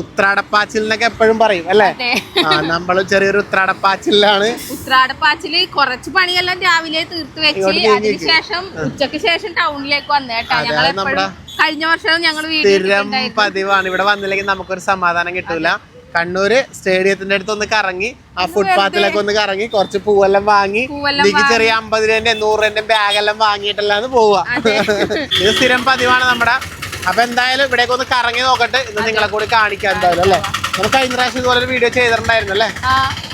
ഉത്രാടപ്പാച്ചിൽ എന്നൊക്കെ എപ്പോഴും പറയും അല്ലേ? നമ്മൾ ആ നമ്മൾ ചെറിയൊരു ഉത്രാടപ്പാച്ചിലാണ് ഉത്രാടപ്പാച്ചിൽ കുറച്ച് പണിയെല്ലാം രാവിലെ തീർത്ത് വെച്ച് അതിനുശേഷം ഉച്ചയ്ക്ക് ശേഷം ടൗണിലേക്ക് വന്നേട്ടാ ഞങ്ങൾ എപ്പോഴും കഴിഞ്ഞ വർഷം ഞങ്ങൾ സ്ഥിരം പതിവാണ്. ഇവിടെ വന്നില്ലെങ്കിൽ നമുക്കൊരു സമാധാനം കിട്ടൂല. കണ്ണൂര് സ്റ്റേഡിയത്തിന്റെ അടുത്ത് ഒന്ന് കറങ്ങി ആ ഫുട്പാത്തിലൊക്കെ ഒന്ന് കറങ്ങി കുറച്ച് പൂവെല്ലാം വാങ്ങി. എനിക്ക് ചെറിയ അമ്പത് രൂപന്റെ നൂറ് രൂപന്റെ ബാഗെല്ലാം വാങ്ങിയിട്ടല്ലാന്ന് പോവാ. ഇത് സ്ഥിരം പതിവാണ് നമ്മുടെ അപ്പൊ എന്തായാലും ഇവിടേക്ക് ഒന്ന് കറങ്ങി നോക്കട്ടെ. ഇന്ന് നിങ്ങളെ കൂടി കാണിക്കാം എന്തായാലും അല്ലേ? നമുക്ക് കഴിഞ്ഞ പ്രാവശ്യം ഇതുപോലെ ഒരു വീഡിയോ ചെയ്തിട്ടുണ്ടായിരുന്നു അല്ലേ?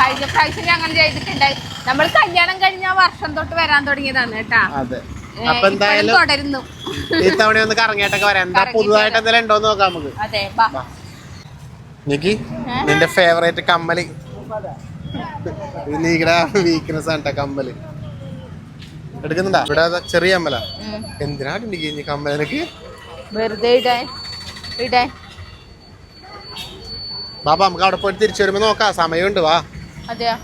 കഴിഞ്ഞ പ്രാവശ്യം ഞങ്ങൾ ചെയ്തിട്ടുണ്ടായി നമ്മൾ കല്യാണം കഴിഞ്ഞ വർഷം തൊട്ട് വരാൻ തുടങ്ങിയതാണ് കേട്ടാ. അതെ. അപ്പൊ എന്തായാലും തുടരുന്നു. ഇത്തവണ ഒന്ന് കറങ്ങിയിട്ടൊക്കെ വരാം. എന്താ പുതുതായിട്ട് എന്തെങ്കിലും ഉണ്ടോന്ന് നോക്കാം നമുക്ക്. അതെ നിക്ക് നിന്റെ ഫേവറേറ്റ് കമ്മൽ. നീക്കടെ വീക്ക്നെസ് ആണ് കമ്മൽ. എടുക്കുന്നുണ്ടാ? ഇവിടെ ചെറിയ കമ്മലാ. എന്തിനാ കമ്മൽ എനിക്ക് വെറുതെ ഇടാൻ ഇടാൻ. ബാബ നമുക്ക് അവിടെ പോയിട്ട് തിരിച്ചു വരുമ്പോ നോക്കാം. സമയമുണ്ട് വാ. അതെയാ?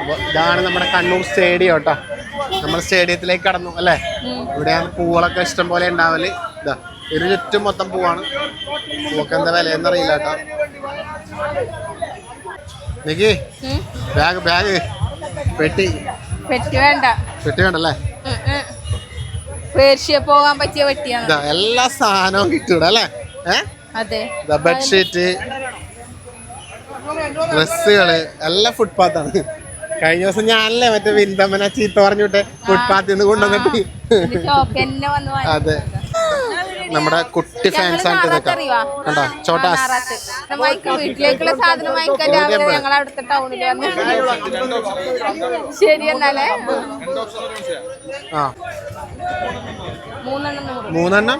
അപ്പൊ ഇതാണ് നമ്മുടെ കണ്ണൂർ സ്റ്റേഡിയം കേട്ടോ. നമ്മൾ സ്റ്റേഡിയത്തിലേക്ക് കടന്നു അല്ലേ. ഇവിടെയാണ് പൂവളൊക്കെ ഇഷ്ടം പോലെ ഉണ്ടാവൽ. ഇതാ ഒരു ചുറ്റും മൊത്തം പൂവാണ്. പൂവൊക്കെ എന്താ വിലയെന്ന് അറിയില്ല കേട്ടോ. നിക്ക് ബാഗ് ബാഗ്. പെട്ടി. പെട്ടി വേണ്ട. പെട്ടി വേണ്ടല്ലേ. പേർഷ്യ പോകാൻ പറ്റിയ വെട്ടിയാണ്. ഇതാ എല്ലാ സാധനവും കിട്ടൂടെ അല്ലേ? അതെ. ബെഡ്ഷീറ്റ് ഡ്രസ്സുകൾ എല്ലാം ഫുട്പാത്താണ് കഴിഞ്ഞ ദിവസം ഞാനല്ലേ മറ്റേ വിന്തമ്മനെ ചീത്ത പറഞ്ഞിട്ട് ഫുട്പാത്തിൽ നിന്ന് കൊണ്ടുവന്നിട്ട് അതെ. നമ്മുടെ കുട്ടി ഫാൻസ് ആണ് കണ്ടോ? ചോട്ടാസ്. വീട്ടിലേക്കുള്ള സാധനം വാങ്ങിക്കാൻ രാവിലെ ഞങ്ങൾ അവിടുത്തെ ടൗണിൽ വന്ന്. ശരി എന്നാലേ. ആ. മൂന്നെണ്ണം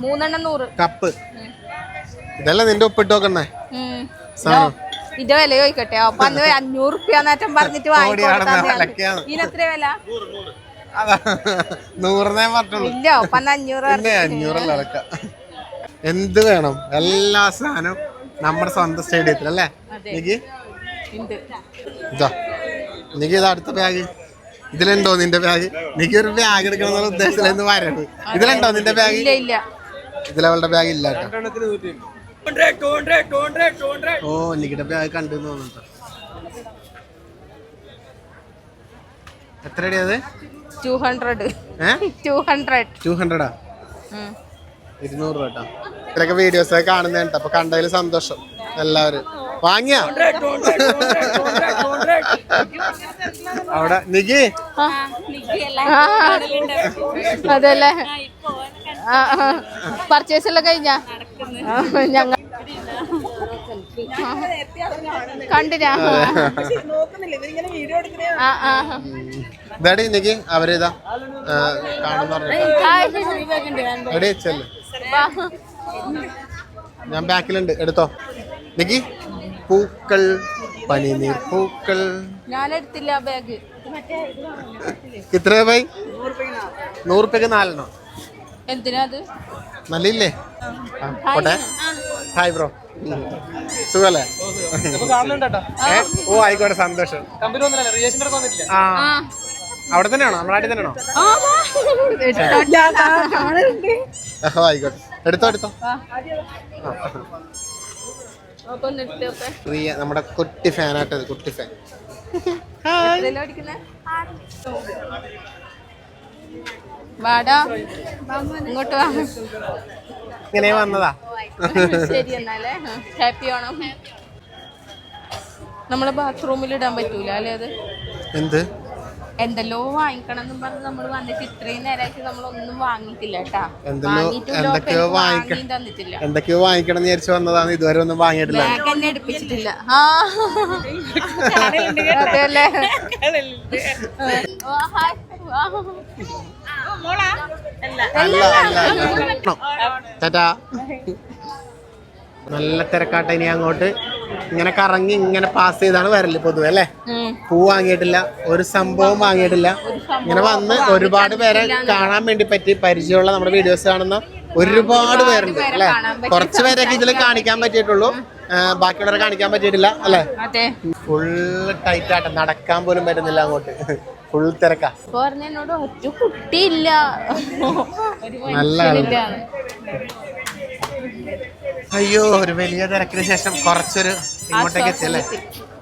മൂന്നെണ്ണം? നൂറ്. കപ്പ്. ഇതെല്ലാം നിന്റെ ഒപ്പിട്ട് നോക്കണേ. സാധനം. ഇത് വില ചോദിക്കട്ടെ. അപ്പൊ അന്ന് അഞ്ഞൂറ് റുപ്യ നേറ്റം പറഞ്ഞിട്ട് വിലക്കാണ്. ഇതിനെത്ര വില? നൂറിനെ പറഞ്ഞുള്ളൂ ഇല്ല അപ്പൊ അന്ന് അഞ്ഞൂറ് പിന്നെ അഞ്ഞൂറല്ല അടക്ക. എന്ത് വേണം? എല്ലാ സാധനവും നമ്മുടെ സ്വന്തം സ്റ്റേഡിയത്തിൽ അല്ലേ. എനിക്ക് ഇതാ. എനിക്ക് ഇത് അടുത്ത ബാഗ് ഇതിലുണ്ടോ നിന്റെ ബാഗ് എനിക്ക് ഒരു ബാഗ് എടുക്കണം എന്നുള്ള ഉദ്ദേശത്തിലായിരുന്നു വരവ്. ഇതിലുണ്ടോ നിന്റെ ബാഗ് ഇല്ല ഇല്ല. ഇതിലവളുടെ ബാഗ് ഇല്ല ഓ നിങ്ങളുടെ ബാഗ് കണ്ടു തോന്നുന്നു എത്ര അത്? Two hundred two hundred two ഹൺഡ്രഡാ ഇരുന്നൂറ് രൂപ കേട്ടോ ഇവരൊക്കെ വീഡിയോസ് ഒക്കെ കാണുന്നുണ്ട് അപ്പൊ കണ്ടതിൽ സന്തോഷം. എല്ലാവരും. വാങ്ങിയ? അവിടെ നികി അതല്ലേ? പർച്ചേസ് എല്ലാം കഴിഞ്ഞ? ഞങ്ങൾ കണ്ടിനാ? ആ ആ. ഇതാടി നികി അവരിതാ കാണുന്ന ചെല്ല്. ഞാൻ ബാക്കിലുണ്ട്. എടുത്തോ. നിക്കി പൂക്കൾ പനിനീർ പൂക്കൾ. ഞാനെടുത്തില്ല ബാഗ്. ഇത്ര പൈ നൂറുപ്യക്ക് നാലെണ്ണോ. നാലെണ്ണം എന്തിനാ അത്? നല്ലില്ലേ? പോട്ടെ. Hi bro. സുഖല്ലേ? ഓ ആയിക്കോട്ടെ സന്തോഷം. ആ. അവിടെ തന്നെയാണോ? നമ്മുടെ നാട്ടിൽ തന്നെയാണോ? ആയിക്കോട്ടെ. എടുത്തോ എടുത്തോ. പ്രിയ നമ്മുടെ കുട്ടി ഫാനായിട്ടത് കുട്ടി ഫാൻ? വാടാ. ഇങ്ങോട്ട് വാ. ഇങ്ങനെ വന്നതാ. ശരി എന്നാലേ ഹാപ്പി ഓണം നമ്മളെ ബാത്റൂമിൽ ഇടാൻ പറ്റൂല അല്ലേ അത്? എന്ത്? എന്തെല്ലോ വാങ്ങിക്കണം എന്നും പറഞ്ഞ് നമ്മൾ വന്നിട്ട് ഇത്രയും നേരമായിട്ട് നമ്മൾ ഒന്നും വാങ്ങിയിട്ടില്ല കേട്ടാ. എന്തൊക്കെയോ വാങ്ങിക്കണം തന്നിട്ടില്ല. എന്തൊക്കെയോ വാങ്ങിക്കണം എന്ന് വിചാരിച്ചു വന്നതാണ് ഇതുവരെ ഒന്നും വാങ്ങിയിട്ടില്ല. ബാഗ് തന്നെ എടുപ്പിച്ചിട്ടില്ല. ആ. അതെല്ലേ ഓ, ഹായ്. അല്ല. അല്ല. ടാറ്റാ. നല്ല തിരക്കാട്ട ഇനി അങ്ങോട്ട്. ഇങ്ങനെ കറങ്ങി ഇങ്ങനെ പാസ് ചെയ്താണ് വരൽ പൊതുവെ അല്ലേ. പൂ വാങ്ങിയിട്ടില്ല ഒരു സംഭവം വാങ്ങിയിട്ടില്ല. ഇങ്ങനെ വന്ന് ഒരുപാട് പേരെ കാണാൻ വേണ്ടി പറ്റി. പരിചയമുള്ള നമ്മുടെ വീഡിയോസ് കാണുന്ന ഒരുപാട് പേരുണ്ട് അല്ലെ? കുറച്ച് പേരൊക്കെ ഇതിൽ കാണിക്കാൻ പറ്റിയിട്ടുള്ളൂ. ബാക്കിയുള്ളവരെ കാണിക്കാൻ പറ്റിയിട്ടില്ല അല്ലെ? ഫുൾ ടൈറ്റ് ആട്ടെ നടക്കാൻ പോലും പറ്റുന്നില്ല അങ്ങോട്ട്. ഫുൾ തിരക്കാ. പറഞ്ഞോട് ഒറ്റ കുട്ടിയില്ല. നല്ല അയ്യോ ഒരു വലിയ തിരക്കിന് ശേഷം കുറച്ചൊരു ഇങ്ങോട്ടേക്ക് എത്തിയല്ലേ?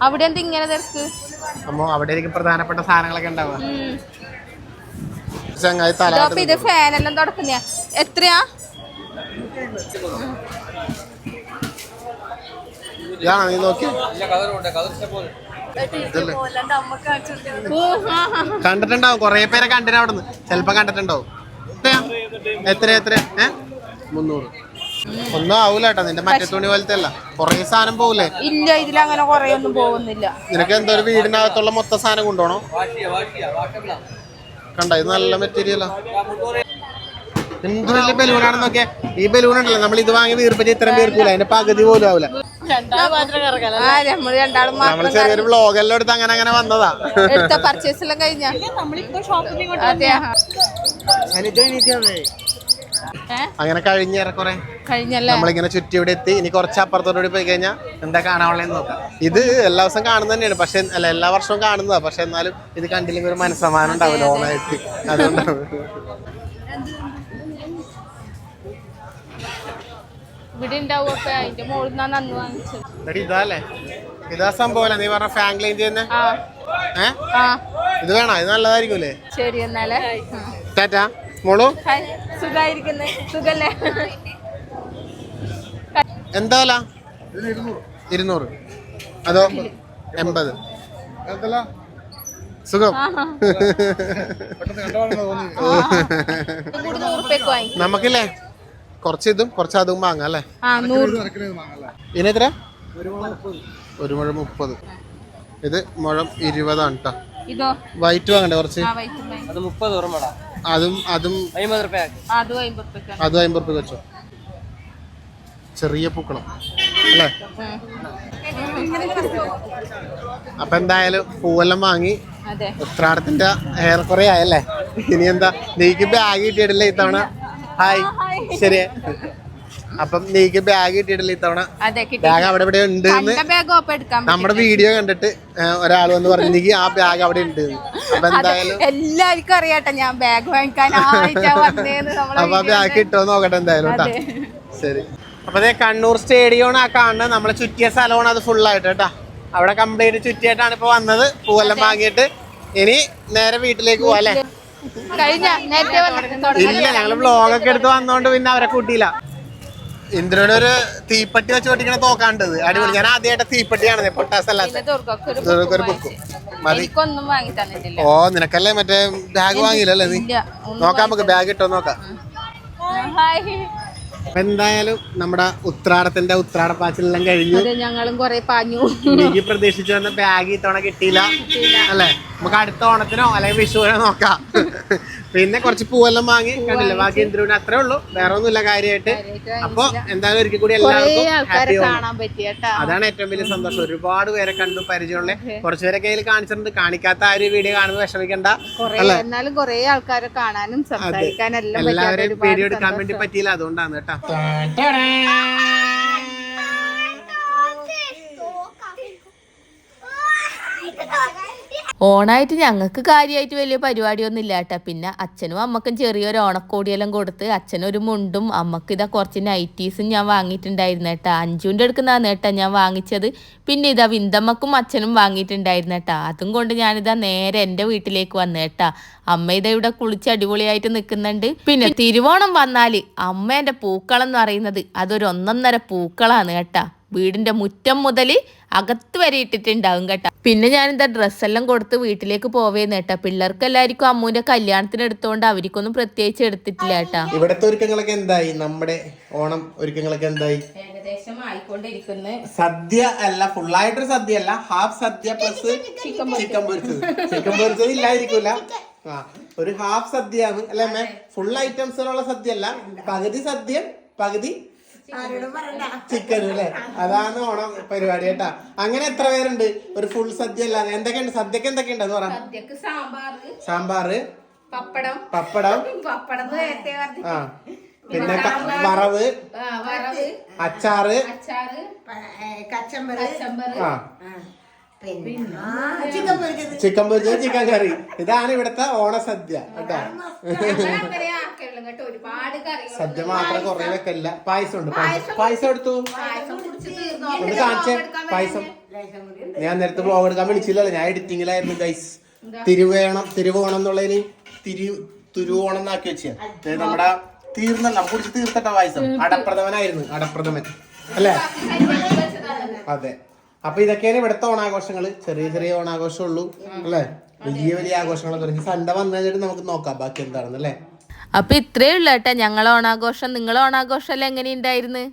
അവിടെ എന്താ ഇങ്ങനെ തിരക്ക്? അമ്മോ അവിടെ പ്രധാനപ്പെട്ട സാധനങ്ങളൊക്കെ ഉണ്ടാവുക. ചങ്ങായി തല ഇതോ, ഫാനെല്ലാം തുടക്കുന്ന എത്രയാ? ഇതാണോ നീ നോക്കി കണ്ടിട്ടുണ്ടാവും. കൊറേ പേരെ കണ്ടിന് അവിടെ നിന്ന് ചെലപ്പോ കണ്ടിട്ടുണ്ടാവും? എത്ര എത്ര ഏ? മുന്നൂറ്. ഒന്നും ആവൂല കേട്ടോ നിന്റെ മറ്റേ തുണി പോലത്തെ അല്ല. കൊറേ സാധനം പോകൂലേ ഇല്ല ഇതിൽ അങ്ങനെ കൊറേ ഒന്നും പോകുന്നില്ല. നിനക്ക് എന്തോ ഒരു വീടിനകത്തുള്ള മൊത്ത സാധനം കൊണ്ടുപോകണോ? കണ്ട ഇത് നല്ല മെറ്റീരിയലാ എന്ത് വലിയ ബലൂണാണെന്ന് നോക്കിയാ. ഈ ബലൂൺ ഉണ്ടല്ലോ നമ്മൾ ഇത് വാങ്ങി വീർപ്പിച്ച് ഇത്രയും വീർക്കൂല അതിന്റെ പകുതി പോലും ആവൂല. നമ്മൾ മാത്രം ചെറിയൊരു ബ്ലോഗെല്ലാം എടുത്ത് അങ്ങനെ അങ്ങനെ വന്നതാ. എടുത്ത പർച്ചേസ് എല്ലാം കഴിഞ്ഞാ? അതെ ഏ? അങ്ങനെ കഴിഞ്ഞ ഏറെക്കുറെ. കഴിഞ്ഞല്ലേ? നമ്മളിങ്ങനെ ചുറ്റി ഇവിടെ എത്തി. ഇനി കുറച്ച് അപ്പുറത്തോട്ട് പോയി കഴിഞ്ഞാൽ എന്താ കാണാനുള്ളതെന്ന് നോക്കാം. ഇത് എല്ലാ ദിവസവും കാണുന്ന തന്നെയാണ്. പക്ഷെ അല്ല എല്ലാ വർഷവും കാണുന്നതാ. പക്ഷെ എന്നാലും ഇത് കണ്ടില്ലെങ്കിൽ ഒരു മനസ്സമാനം ഉണ്ടാവില്ല. ഓണായിട്ട്. അതുകൊണ്ടാണ്. ഇവിടെ അതിന്റെ മുകളിൽ വാങ്ങിച്ചത്. ഇതല്ലേ? ഇതാ നീ പറഞ്ഞ ഫാൻ ക്ലീൻ ചെയ്യുന്നേ? ഇത് വേണോ? ഇത് നല്ലതായിരിക്കൂലേ? ശരി എന്നാലേ. ടാറ്റാ. മോളു? സുഖായിരിക്കുന്നേ. സുഖല്ലേ? എന്താ വില ഇരുന്നൂറ്. അതോ എൺപത്? സുഖം. നമുക്കില്ലേ? കുറച്ച് ഇതും കുറച്ച് അതും വാങ്ങാം അല്ലേ? ഇനി എത്ര ഒരു മുഴം മുപ്പത്. ഇത് മുഴം ഇരുപതാണ് കേട്ടോ ഇതോ? വൈറ്റ് വാങ്ങണ്ടേ കുറച്ച്? ആ വൈറ്റ് വാങ്ങി. അത് മുപ്പത് ഓർമ്മടാ അതും അതും അമ്പത് റുപ്യ അതും അമ്പത്തൊക്കെ അതും അമ്പത് റുപ്യ വെച്ചോ? ചെറിയ പൂക്കണം അല്ലേ? അപ്പൊ എന്തായാലും പൂവെല്ലാം വാങ്ങി അതെ. ഉത്രാടത്തിന്റെ ഹെയർ കുറെ ആയല്ലേ? ഇനി എന്താ നീക്ക് ബാഗ് കിട്ടിയിട്ടില്ല ഇത്തവണ? ഹായ് ശരി. അപ്പം നീക്ക് ബാഗ് കിട്ടിയിട്ടില്ല ഇത്തവണ? അതെ കിട്ടി. ബാഗ് അവിടെ ഇവിടെ ഉണ്ട് നമ്മുടെ വീഡിയോ കണ്ടിട്ട് ഒരാൾ വന്ന് പറഞ്ഞു നീക്ക് ആ ബാഗ് അവിടെ ഉണ്ട് എന്ന്." അപ്പൊ എന്തായാലും എല്ലാവർക്കും അറിയാട്ടെ. ഞാൻ ബാഗ് വാങ്ങിക്കാനായിട്ടാ വന്നേന്ന്. നമ്മളെ നോക്കട്ടെ എന്തായാലും. ശരി. അപ്പൊ ദേ കണ്ണൂർ സ്റ്റേഡിയമാണ് ആ കാണുന്നത്. നമ്മളെ ചുറ്റിയ സ്ഥലമാണ് അത് ഫുൾ ആയിട്ട് കേട്ടാ. അവിടെ കംപ്ലീറ്റ് ചുറ്റിയായിട്ടാണ് ഇപ്പൊ വന്നത്. പൂവെല്ലാം വാങ്ങിയിട്ട് ഇനി നേരെ വീട്ടിലേക്ക് പോവാ അല്ലേ? നേരത്തെ വന്നിട്ട് തുടങ്ങി ഇല്ല ഞങ്ങൾ ബ്ലോഗൊക്കെ എടുത്ത് വന്നോണ്ട് പിന്നെ അവരെ കൂട്ടിയില്ല. ഇന്ദ്രയുടെ ഒരു തീപ്പെട്ടി വെച്ച് പൊട്ടിക്കണ തോക്കാണ്ടത്. അടിപൊളി. ഞാൻ ആദ്യമായിട്ട് തീപ്പട്ടിയാണ് ബുക്ക്. മതി. ഓ നിനക്കല്ലേ മറ്റേ ബാഗ് വാങ്ങിയില്ലല്ലേ നീ? നോക്കാം നമുക്ക് ബാഗ് ഇട്ടോ നോക്കാം. എന്തായാലും നമ്മുടെ ഉത്രാടത്തിന്റെ ഉത്രാട പാച്ചിലെല്ലാം കഴിഞ്ഞു ഞങ്ങളും കൊറേ പാഞ്ഞു. എനിക്ക് പ്രതീക്ഷിച്ചു വന്ന ബാഗ് ഇത്തവണ കിട്ടിയില്ല. അല്ലേ? നമുക്ക് അടുത്ത ഓണത്തിനോ അല്ലെങ്കിൽ വിഷുവിനോ നോക്കാം. പിന്നെ കുറച്ച് പൂവെല്ലാം വാങ്ങി കണ്ടില്ല? ബാക്കി എന്തിനു അത്രേ ഉള്ളൂ. വേറെ ഒന്നുമില്ല കാര്യമായിട്ട് അപ്പൊ എന്തായാലും ഒരിക്കൽ കൂടി എല്ലാവർക്കും ഹാപ്പി ഓണം. കാണാൻ പറ്റിയട്ടാ അതാണ് ഏറ്റവും വലിയ സന്തോഷം. ഒരുപാട് പേരെ കണ്ടു പരിചയമുള്ള. കുറച്ച് പേരെ കയ്യിൽ കാണിച്ചിട്ടുണ്ട്. കാണിക്കാത്ത ആ ഒരു വീഡിയോ കാണുമ്പോൾ വിഷമിക്കണ്ട. കൊറേ എന്നാലും കുറെ ആൾക്കാരെ കാണാനും സംസാരിക്കാനും എല്ലാം എല്ലാവരെയും വീഡിയോ എടുക്കാൻ വേണ്ടി പറ്റിയില്ല. അതുകൊണ്ടാണ് കേട്ടോ. ഓണായിട്ട് ഞങ്ങൾക്ക് കാര്യമായിട്ട് വലിയ പരിപാടിയൊന്നും ഇല്ല കേട്ടോ പിന്നെ അച്ഛനും അമ്മക്കും ചെറിയൊരു ഓണക്കോടിയെല്ലാം കൊടുത്ത് അച്ഛനൊരു മുണ്ടും അമ്മയ്ക്ക് ഇതാ കുറച്ച് നൈറ്റീസും ഞാൻ വാങ്ങിയിട്ടുണ്ടായിരുന്നു കേട്ടോ അഞ്ചുവിന്റെ എടുക്കുന്നതാണ് കേട്ടോ ഞാൻ വാങ്ങിച്ചത്. പിന്നെ ഇതാ വിന്തമ്മക്കും അച്ഛനും വാങ്ങിയിട്ടുണ്ടായിരുന്നു കേട്ടോ അതും കൊണ്ട് ഞാനിതാ നേരെ എന്റെ വീട്ടിലേക്ക് വന്നു കേട്ടാ അമ്മ ഇതാ ഇവിടെ കുളിച്ച് അടിപൊളിയായിട്ട് നിൽക്കുന്നുണ്ട്. പിന്നെ തിരുവോണം വന്നാൽ അമ്മേന്റെ പൂക്കളം എന്ന് പറയുന്നത് അതൊരു ഒന്നൊന്നര പൂക്കളാണ് കേട്ടാ. വീടിന്റെ മുറ്റം മുതൽ അകത്ത് വരെ ഇട്ടിട്ടുണ്ടാവും കേട്ടോ. പിന്നെ ഞാനിതാ ഡ്രസ്സെല്ലാം കൊടുത്ത് വീട്ടിലേക്ക് പോവേന്ന് കേട്ടോ. പിള്ളേർക്ക് എല്ലാവർക്കും അമ്മൂന്റെ കല്യാണത്തിന് എടുത്തോണ്ട് അവർക്കൊന്നും പ്രത്യേകിച്ച് എടുത്തിട്ടില്ല കേട്ടാ. ഇവിടത്തെ ഒരുക്കങ്ങളൊക്കെ എന്തായി? നമ്മുടെ ഓണം ഒരുക്കങ്ങളൊക്കെ എന്തായി? ഏകദേശം ആയിക്കൊണ്ടിരിക്കുന്നു. സദ്യ അല്ല ഫുള്ളായിട്ടൊരു സദ്യ അല്ല ഹാഫ് സദ്യ പ്ലസ് ചിക്കൻ പൊരിച്ചത്. ചിക്കൻ പൊരിച്ചത്. ഇല്ലായിരിക്കൂല ആ ഒരു ഹാഫ് സദ്യയാണ്. അല്ലേ മേ ഫുൾ ഐറ്റംസിലുള്ള സദ്യ അല്ല പകുതി സദ്യ പകുതി ചിക്കൻ അല്ലേ? അതാണ് ഓണം പരിപാടി കേട്ടാ. അങ്ങനെ എത്ര പേരുണ്ട്? ഒരു ഫുൾ സദ്യ അല്ലാതെ. എന്തൊക്കെയുണ്ട്? സദ്യക്ക് എന്തൊക്കെയുണ്ട് അത് പറ. സദ്യക്ക് സാമ്പാറ് സാമ്പാറ് പപ്പടം. പപ്പടം. പപ്പടം ആ. പിന്നെ വറവ്. വറവ്. അച്ചാറ്. അച്ചാറ്. കച്ചമ്പറ്. ചമ്പറ് ആ. ചിക്കൻ പൊരിച്ചത് ചിക്കൻ കറി ഇതാണ് ഇവിടുത്തെ ഓണസദ്യ കേട്ടോ? സദ്യ മാത്രം കുറെ വെക്കല്ല പായസം. ഉണ്ട് പായസം എടുത്തു. ഒന്ന് കാണിച്ചേ. പായസം. ഞാൻ നേരത്തെ ബ്ലോഗ് എടുക്കാൻ വിളിച്ചില്ലല്ലോ. ഞാൻ എഡിറ്റിങ്ങിലായിരുന്നു ഗൈസ് തിരുവേണം തിരുവോണം എന്നുള്ളതിന് തിരു തിരുവോണം എന്നാക്കി വെച്ച. നമ്മുടെ തീർന്നല്ല കുടിച്ച് തീർത്തട്ട പായസം. അടപ്രഥമനായിരുന്നു അടപ്രഥമൻ. അല്ലേ? അതെ. അപ്പൊ ഇതൊക്കെയാണ് ഇവിടുത്തെ ഓണാഘോഷങ്ങൾ ചെറിയ ചെറിയ ഓണാഘോഷമുള്ളൂ അല്ലേ? വലിയ വലിയ ആഘോഷങ്ങളൊക്കെ തുടങ്ങി സണ്ട വന്നു കഴിഞ്ഞിട്ട് നമുക്ക് നോക്കാം ബാക്കി എന്താണെന്ന് അല്ലേ? അപ്പൊ ഇത്രേ ഉള്ളു കേട്ടാ. ഞങ്ങളെ ഓണാഘോഷം നിങ്ങളെ ഓണാഘോഷം എല്ലാം എങ്ങനെയുണ്ടായിരുന്നു?